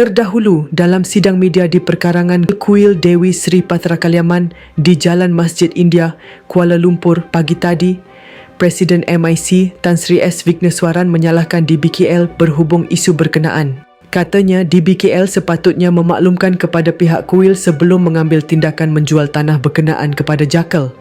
Terdahulu dalam sidang media di perkarangan Kuil Dewi Sri Patra Kaliaman di Jalan Masjid India, Kuala Lumpur pagi tadi, Presiden MIC Tan Sri S Vigneswaran menyalahkan DBKL berhubung isu berkenaan. Katanya DBKL sepatutnya memaklumkan kepada pihak kuil sebelum mengambil tindakan menjual tanah berkenaan kepada Jakel.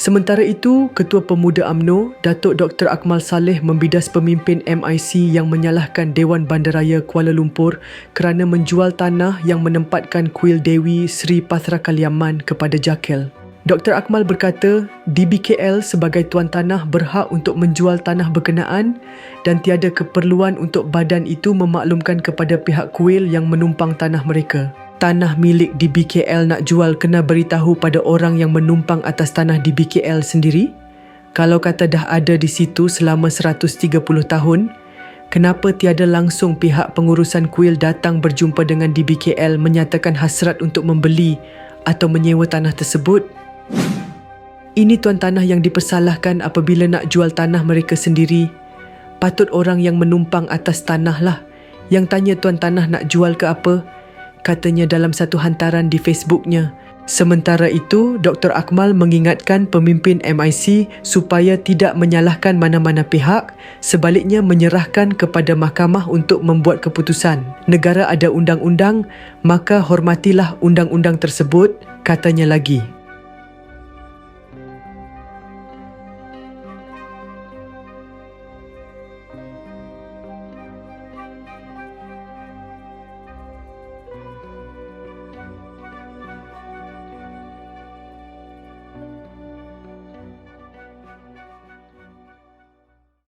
Sementara itu, Ketua Pemuda AMNO, Datuk Dr. Akmal Saleh membidas pemimpin MIC yang menyalahkan Dewan Bandaraya Kuala Lumpur kerana menjual tanah yang menempatkan kuil Dewi Sri Patra Kaliaman kepada Jakel. Dr. Akmal berkata, DBKL sebagai tuan tanah berhak untuk menjual tanah berkenaan dan tiada keperluan untuk badan itu memaklumkan kepada pihak kuil yang menumpang tanah mereka tanah milik di BKL nak jual kena beritahu pada orang yang menumpang atas tanah di BKL sendiri? Kalau kata dah ada di situ selama 130 tahun, kenapa tiada langsung pihak pengurusan kuil datang berjumpa dengan DBKL menyatakan hasrat untuk membeli atau menyewa tanah tersebut? Ini tuan tanah yang dipersalahkan apabila nak jual tanah mereka sendiri. Patut orang yang menumpang atas tanah lah yang tanya tuan tanah nak jual ke apa katanya dalam satu hantaran di Facebooknya. Sementara itu, Dr. Akmal mengingatkan pemimpin MIC supaya tidak menyalahkan mana-mana pihak, sebaliknya menyerahkan kepada mahkamah untuk membuat keputusan. Negara ada undang-undang, maka hormatilah undang-undang tersebut, katanya lagi.